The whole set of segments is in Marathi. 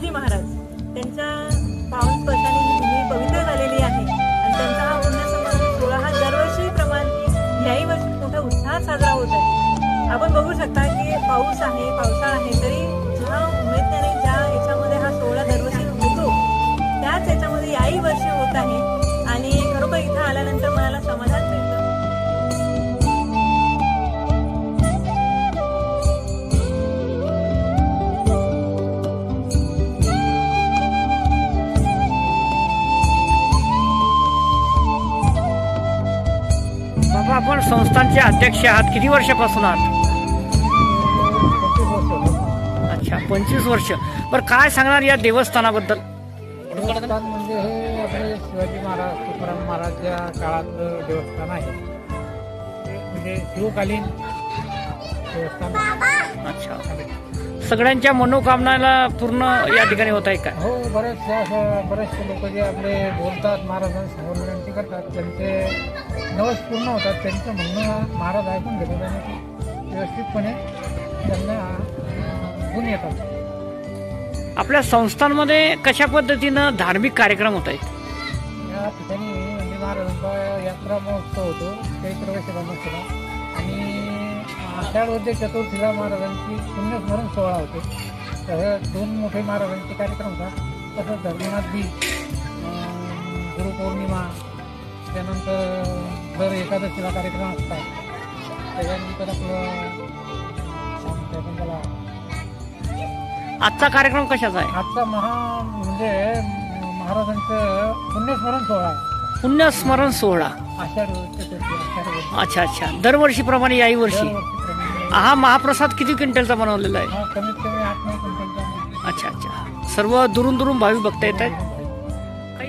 एल्लोजी महाराज त्यांच्या पावन स्पर्शाने ही भूमी पवित्र झालेली आहे. आणि त्यांचा हा पुण्यसंस्मरण सोहळा हा दरवर्षी प्रमाणे याही वर्षी मोठा उत्साहात साजरा होत आहे. आपण बघू शकता की पाऊस आहे पावसाळा आहे आपण संस्थानचे अध्यक्ष आहात. किती वर्षापासून आहात? अच्छा पंचवीस वर्ष. बरं काय सांगणार या देवस्थानाबद्दल? देवस्थान म्हणजे हे आपले शिवाजी महाराज तुकाराम महाराजच्या काळातलं देवस्थान आहे. म्हणजे शिवकालीन देवस्थान अच्छा. सगळ्यांच्या मनोकामनाला पूर्ण या ठिकाणी होत आहे का? हो बरेचसे असं बरेचसे लोक जे आपले बोलतात महाराजांसमोर. विनंती करतात. त्यांचे नवस पूर्ण होतात. त्यांचं म्हणणं महाराज ऐकून घेतात आणि ते व्यवस्थितपणे त्यांना गुण येतात. आपल्या संस्थांमध्ये कशा पद्धतीनं धार्मिक कार्यक्रम होत आहेत? या ठिकाणी म्हणजे महाराजांचा यात्रा महोत्सव होतो. चैत्र महोत्सव. आणि आषाढ वद्य चतुर्थीला महाराजांची पुण्यस्मरण सोहळा होतो. तर दोन मोठे महाराजांचे कार्यक्रम होतात. तसंच धर्मनाथ बी गुरुपौर्णिमा दर एकादशीला कार्यक्रम असतात. त्याच्यानंतर आपलं त्याला आजचा कार्यक्रम कशाचा आहे? आजचा महा म्हणजे महाराजांचं पुण्यस्मरण सोहळा आहे. पुण्यस्मरण सोहळा. आषाढ चतुर्थी आषाढ वद्य अच्छा अच्छा. दरवर्षीप्रमाणे याही वर्षी. दरवर्षीप्रमाणे. हा महाप्रसाद किती क्विंटलचा बनवलेला आहे? हा कमीत कमी आठ नऊ क्विंटलचा अच्छा अच्छा. सर्व दुरून दुरून भाविक बघता येत आहेत?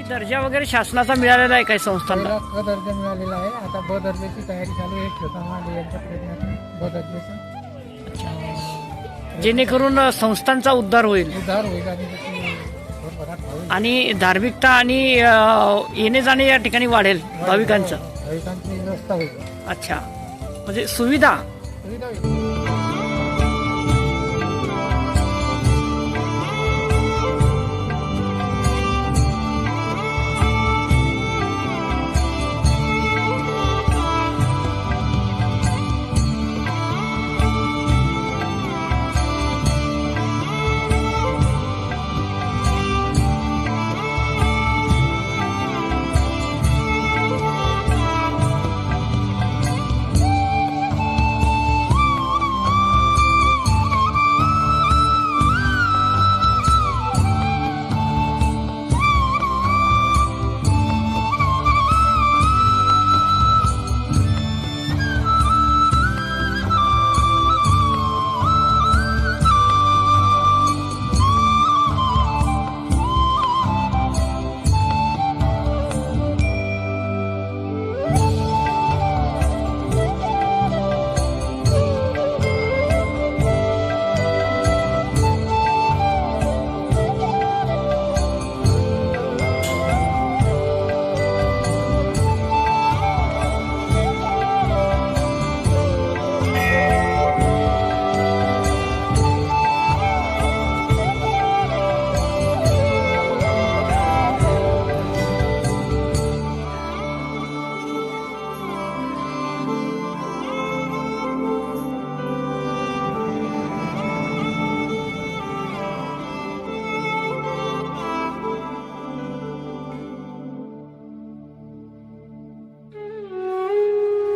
काही दर्जा वगैरे शासनाचा मिळालेला आहे काही संस्थांना? क दर्जा मिळालेला आहे. आता ब दर्जाची तयारी चालू आहे. छोटा माल यांच्या प्रयत्नातून ब दर्जाचा. जेणेकरून संस्थांचा उद्धार होईल. उद्धार होईल आणि त्याची भरभराट होईल. आणि धार्मिकता आणि अं, येणे जाणे या ठिकाणी वाढेल भाविकांचं? भाविकांची व्यवस्था होईल. अच्छा. म्हणजे सुविधा? सुविधा होईल.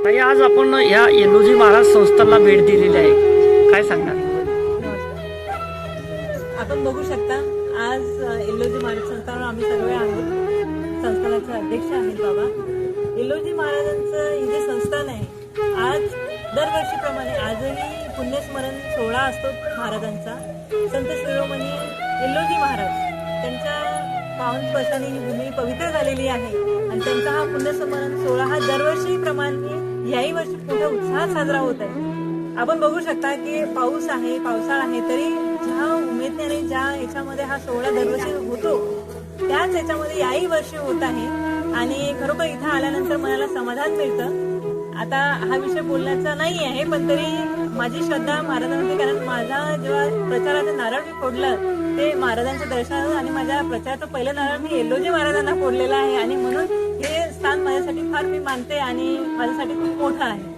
ताई आज आपण या येलोजी महाराज संस्थांना भेट दिलेली आहे. काय सांगणार? आपण बघू शकता आज येलोजी महाराज संस्थावर आम्ही सगळे आहोत. संस्थानाचे अध्यक्ष आहेत बाबा. येल्लोजी महाराजांचं हे जे संस्थान आहे आज दरवर्षीप्रमाणे आजही पुण्यस्मरण सोहळा असतो महाराजांचा. संत शिरोमणी येल्लोजी महाराज त्यांच्या पावन स्पर्शाने ही भूमी पवित्र झालेली आहे आणि त्यांचा हा पुण्यस्मरण सोहळा हा दरवर्षीप्रमाणे याही वर्षी मोठ्या उत्साहात साजरा होत आहे. आपण बघू शकता की पाऊस आहे पावसाळा आहे तरी ज्या उमेदने ज्या याच्यामध्ये हा सोहळा दरवर्षी होतो त्याच याच्यामध्ये याही वर्षी होत आहे. आणि खरोखर इथं आल्यानंतर मनाला समाधान मिळतं. आता हा विषय बोलण्याचा नाही आहे पण तरी माझी श्रद्धा महाराजांमध्ये कारण माझा जेव्हा प्रचाराचं नारळ मी फोडलं ते महाराजांच्या दर्शनाचं आणि माझ्या प्रचाराचं पहिलं नारळ मी एल्लोजी महाराजांना फोडलेलं आहे. आणि म्हणून हे स्थान माझ्यासाठी फार मी मानते आणि माझ्यासाठी खूप मोठं आहे.